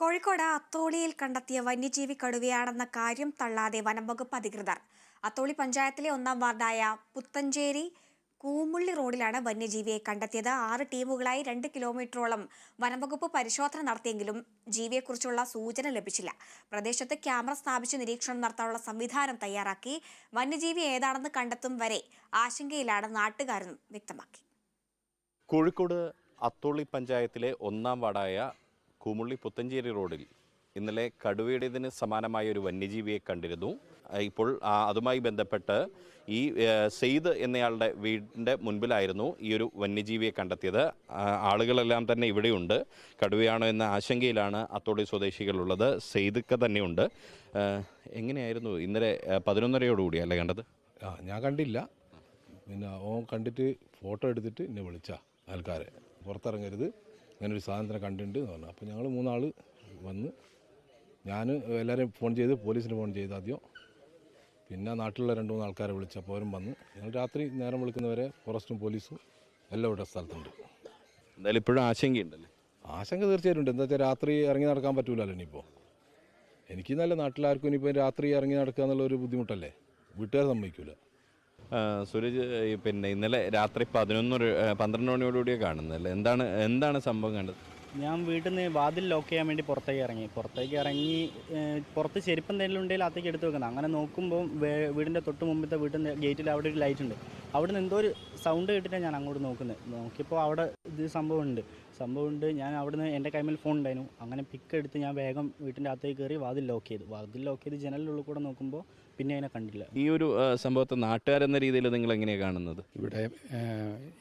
കോഴിക്കോട് അത്തോളിയിൽ കണ്ടെത്തിയ വന്യജീവി കടുവയാണെന്ന കാര്യം തള്ളാതെ വനംവകുപ്പ് അധികൃതർ. അത്തോളി പഞ്ചായത്തിലെ ഒന്നാം വാർഡായ പുത്തഞ്ചേരി കൂമുള്ളി റോഡിലാണ് വന്യജീവിയെ കണ്ടെത്തിയത്. ആറ് ടീമുകളായി രണ്ട് കിലോമീറ്ററോളം വനംവകുപ്പ് പരിശോധന നടത്തിയെങ്കിലും ജീവിയെക്കുറിച്ചുള്ള സൂചന ലഭിച്ചില്ല. പ്രദേശത്ത് ക്യാമറ സ്ഥാപിച്ച് നിരീക്ഷണം നടത്താനുള്ള സംവിധാനം തയ്യാറാക്കി. വന്യജീവി ഏതാണെന്ന് കണ്ടെത്തും വരെ ആശങ്കയിലാണ് നാട്ടുകാരെന്നും വ്യക്തമാക്കി. കോഴിക്കോട് അത്തോളി പഞ്ചായത്തിലെ ഒന്നാം വാർഡായ കൂമുള്ളി പുത്തഞ്ചേരി റോഡിൽ ഇന്നലെ കടുവയുടേതിന് സമാനമായ ഒരു വന്യജീവിയെ കണ്ടിരുന്നു. ഇപ്പോൾ അതുമായി ബന്ധപ്പെട്ട് ഈ സെയ്ദ് എന്നയാളുടെ വീടിന്റെ മുൻപിലായിരുന്നു ഈ ഒരു വന്യജീവിയെ കണ്ടെത്തിയത്. ആളുകളെല്ലാം തന്നെ ഇവിടെയുണ്ട്. കടുവയാണോ എന്ന ആശങ്കയിലാണ് അത്തോളി സ്വദേശികളുള്ളത്. സെയ്ദൊക്കെ തന്നെയുണ്ട്. എങ്ങനെയായിരുന്നു ഇന്നലെ പതിനൊന്നരയോടുകൂടി അല്ലേ കണ്ടത്? ആ ഞാൻ കണ്ടില്ല. പിന്നെ ഓൻ കണ്ടിട്ട് ഫോട്ടോ എടുത്തിട്ട് എന്നെ വിളിച്ച ആൾക്കാരെ. പുറത്തിറങ്ങരുത്. ഇങ്ങനെ ഒരു സാധനത്തിനെ കണ്ടിട്ടുണ്ട് എന്ന് പറഞ്ഞു. അപ്പോൾ ഞങ്ങൾ മൂന്നാൾ വന്ന് ഞാൻ എല്ലാവരെയും ഫോൺ ചെയ്ത് പോലീസിന് ഫോൺ ചെയ്ത് ആദ്യം. പിന്നെ നാട്ടിലുള്ള രണ്ട് മൂന്ന് ആൾക്കാരെ വിളിച്ചപ്പോൾ അവരും വന്ന്. ഞങ്ങൾ രാത്രി നേരം വിളിക്കുന്നവരെ ഫോറസ്റ്റും പോലീസും എല്ലാം ഇവിടെ സ്ഥലത്തുണ്ട്. എന്തായാലും ഇപ്പോഴും ആശങ്കയുണ്ടല്ലേ? ആശങ്ക തീർച്ചയായിട്ടും ഉണ്ട്. എന്താ വെച്ചാൽ രാത്രി ഇറങ്ങി നടക്കാൻ പറ്റൂലല്ലോ ഇനിയിപ്പോൾ എനിക്ക് നല്ല നാട്ടിലാർക്കും ഇനിയിപ്പോൾ രാത്രി ഇറങ്ങി നടക്കുക എന്നുള്ള ഒരു ബുദ്ധിമുട്ടല്ലേ? വീട്ടുകാർ സമ്മതിക്കൂല. ആ, സൂരജ് പിന്നെ ഇന്നലെ രാത്രി പതിനൊന്ന് പന്ത്രണ്ട് മണിയോടുകൂടിയാണ് കാണുന്നത് അല്ലേ? എന്താണ് എന്താണ് സംഭവം കണ്ടത്? ഞാൻ വീട്ടിൽ നിന്ന് വാതിൽ ലോക്ക് ചെയ്യാൻ വേണ്ടി പുറത്തേക്ക് ഇറങ്ങി. പുറത്തേക്ക് ഇറങ്ങി പുറത്ത് ചെരുപ്പ് എന്തെങ്കിലും ഉണ്ടെങ്കിൽ അകത്തേക്ക് എടുത്ത് വെക്കുന്നത്. അങ്ങനെ നോക്കുമ്പോൾ വേ- വീടിന്റെ തൊട്ട് മുമ്പത്തെ വീട്ടിന്റെ ഗേറ്റിൽ അവിടെ ഒരു ലൈറ്റ് ഉണ്ട്. അവിടെ നിന്ന് എന്തോ ഒരു സൗണ്ട് കേട്ടിട്ടാണ് ഞാൻ അങ്ങോട്ട് നോക്കുന്നത്. നോക്കിയപ്പോൾ അവിടെ ഇത് സംഭവമുണ്ട് സംഭവമുണ്ട് സംഭവം ഉണ്ട്. ഞാൻ അവിടുന്ന് എന്റെ കൈമിൽ ഫോൺ ഉണ്ടായിരുന്നു. അങ്ങനെ പിക്ക് എടുത്ത് ഞാൻ വേഗം വീട്ടിന്റെ അകത്തേക്ക് കയറി വാതിൽ ലോക്ക് ചെയ്തു. വാതിൽ ലോക്ക് ചെയ്ത് ജനലിനുള്ളിൽ കൂടെ നോക്കുമ്പോൾ പിന്നെ അതിനെ കണ്ടില്ല. ഈ ഒരു സംഭവത്തെ നാട്ടുകാരെന്ന രീതിയിൽ നിങ്ങൾ എങ്ങനെയാണ് കാണുന്നത്? ഇവിടെ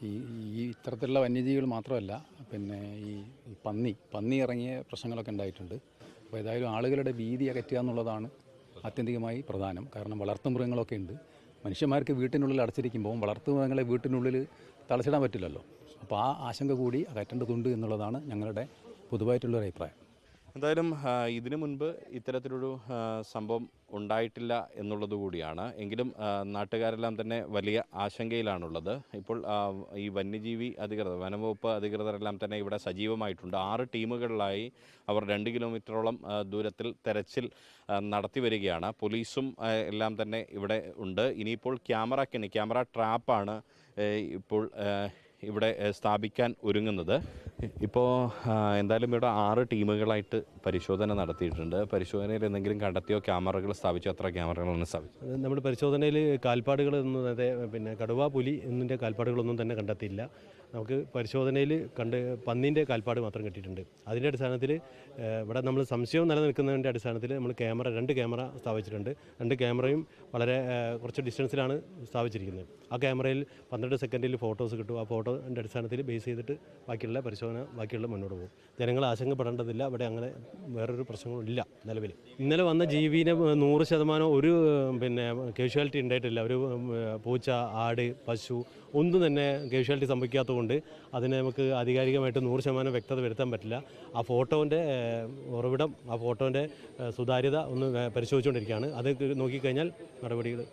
ഈ ഈ ഇത്തരത്തിലുള്ള വന്യജീവികൾ മാത്രമല്ല പിന്നെ ഈ പന്നി പന്നി ഇറങ്ങിയ പ്രശ്നങ്ങളൊക്കെ ഉണ്ടായിട്ടുണ്ട്. അപ്പോൾ ഏതായാലും ആളുകളുടെ ഭീതി അകറ്റുക എന്നുള്ളതാണ് ആത്യന്തികമായി പ്രധാനം. കാരണം വളർത്തുമൃഗങ്ങളൊക്കെ ഉണ്ട്. മനുഷ്യന്മാർക്ക് വീട്ടിനുള്ളിൽ അടച്ചിരിക്കുമ്പോൾ വളർത്തുമൃഗങ്ങളെ വീട്ടിനുള്ളിൽ തളച്ചിടാൻ പറ്റില്ലല്ലോ. അപ്പോൾ ആ ആശങ്ക കൂടി അകറ്റേണ്ടതുണ്ട് എന്നുള്ളതാണ് ഞങ്ങളുടെ പൊതുവായിട്ടുള്ളൊരു അഭിപ്രായം എന്തായാലും ഇതിനു മുൻപ് ഇത്തരത്തിലൊരു സംഭവം ഉണ്ടായിട്ടില്ല എന്നുള്ളത് കൂടിയാണ്. എങ്കിലും നാട്ടുകാരെല്ലാം തന്നെ വലിയ ആശങ്കയിലാണുള്ളത്. ഇപ്പോൾ ഈ വന്യജീവി അധികൃതർ വനംവകുപ്പ് അധികൃതരെല്ലാം തന്നെ ഇവിടെ സജീവമായിട്ടുണ്ട്. ആറ് ടീമുകളിലായി അവർ രണ്ട് കിലോമീറ്ററോളം ദൂരത്തിൽ തെരച്ചിൽ നടത്തി വരികയാണ്. പോലീസും എല്ലാം തന്നെ ഇവിടെ ഉണ്ട്. ഇനിയിപ്പോൾ ക്യാമറ ക്യാമറ ട്രാപ്പാണ് ഇപ്പോൾ ഇവിടെ സ്ഥാപിക്കാൻ ഒരുങ്ങുന്നത്. ഇപ്പോൾ എന്തായാലും ഇവിടെ ആറ് ടീമുകളായിട്ട് പരിശോധന നടത്തിയിട്ടുണ്ട്. പരിശോധനയിൽ എന്തെങ്കിലും കണ്ടെത്തിയോ? ക്യാമറകൾ സ്ഥാപിച്ചോ? അത്ര ക്യാമറകളാണ് സ്ഥാപിച്ചത്? നമ്മൾ പരിശോധനയിൽ കാൽപ്പാടുകളൊന്നും അതെ പിന്നെ കടുവ പുലി എന്നിന്റെ കാൽപ്പാടുകളൊന്നും തന്നെ കണ്ടെത്തിയില്ല. നമുക്ക് പരിശോധനയിൽ കണ്ട് പന്നീന്റെ കാൽപ്പാട് മാത്രം കിട്ടിയിട്ടുണ്ട്. അതിന്റെ അടിസ്ഥാനത്തിൽ ഇവിടെ നമ്മൾ സംശയം നിലനിൽക്കുന്നതിന്റെ അടിസ്ഥാനത്തിൽ നമ്മൾ ക്യാമറ രണ്ട് ക്യാമറ സ്ഥാപിച്ചിട്ടുണ്ട്. രണ്ട് ക്യാമറയും വളരെ കുറച്ച് ഡിസ്റ്റൻസിലാണ് സ്ഥാപിച്ചിരിക്കുന്നത്. ആ ക്യാമറയിൽ പന്ത്രണ്ട് സെക്കൻഡിൽ ഫോട്ടോസ് കിട്ടും. ആ ഫോട്ടോന്റെ അടിസ്ഥാനത്തിൽ ബേസ് ചെയ്തിട്ട് ബാക്കിയുള്ള പരിശോധന ബാക്കിയുള്ള മുന്നോട്ട് പോകും. ജനങ്ങൾ ആശങ്കപ്പെടേണ്ടതില്ല. ഇവിടെ അങ്ങനെ വേറൊരു പ്രശ്നങ്ങളും ഇല്ല നിലവിൽ. ഇന്നലെ വന്ന ജീവിനെ നൂറ് ശതമാനം ഒരു പിന്നെ കേഷ്വാലിറ്റി ഉണ്ടായിട്ടില്ല. ഒരു പൂച്ച ആട് പശു ഒന്നും തന്നെ കേഷ്വാലിറ്റി സംഭവിക്കാത്തതുകൊണ്ട് അതിനെ നമുക്ക് ആധികാരികമായിട്ട് നൂറ് ശതമാനം വ്യക്തത വരുത്താൻ പറ്റില്ല. ആ ഫോട്ടോന്റെ ഉറവിടം ആ ഫോട്ടോന്റെ സുതാര്യത ഒന്ന് പരിശോധിച്ചുകൊണ്ടിരിക്കുകയാണ്. അത് നോക്കിക്കഴിഞ്ഞാൽ നടപടികൾ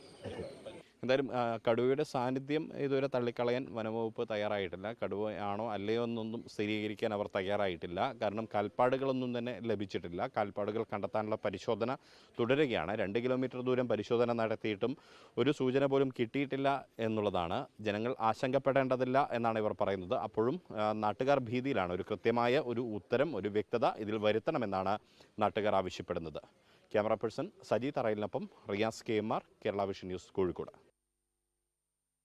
എന്തായാലും കടുവയുടെ സാന്നിധ്യം ഇതുവരെ തള്ളിക്കളയാൻ വനംവകുപ്പ് തയ്യാറായിട്ടില്ല. കടുവ ആണോ അല്ലയോ എന്നൊന്നും സ്ഥിരീകരിക്കാൻ അവർ തയ്യാറായിട്ടില്ല. കാരണം കാൽപ്പാടുകളൊന്നും തന്നെ ലഭിച്ചിട്ടില്ല. കാൽപ്പാടുകൾ കണ്ടെത്താനുള്ള പരിശോധന തുടരുകയാണ്. രണ്ട് കിലോമീറ്റർ ദൂരം പരിശോധന നടത്തിയിട്ടും ഒരു സൂചന പോലും കിട്ടിയിട്ടില്ല എന്നുള്ളതാണ്. ജനങ്ങൾ ആശങ്കപ്പെടേണ്ടതില്ല എന്നാണ് ഇവർ പറയുന്നത്. അപ്പോഴും നാട്ടുകാർ ഭീതിയിലാണ്. ഒരു കൃത്യമായ ഒരു ഉത്തരം ഒരു വ്യക്തത ഇതിൽ വരുത്തണമെന്നാണ് നാട്ടുകാർ ആവശ്യപ്പെടുന്നത്. Camera person Saji തറയിലിനൊപ്പം Riyas K M R Kerala vision news Kozhikode.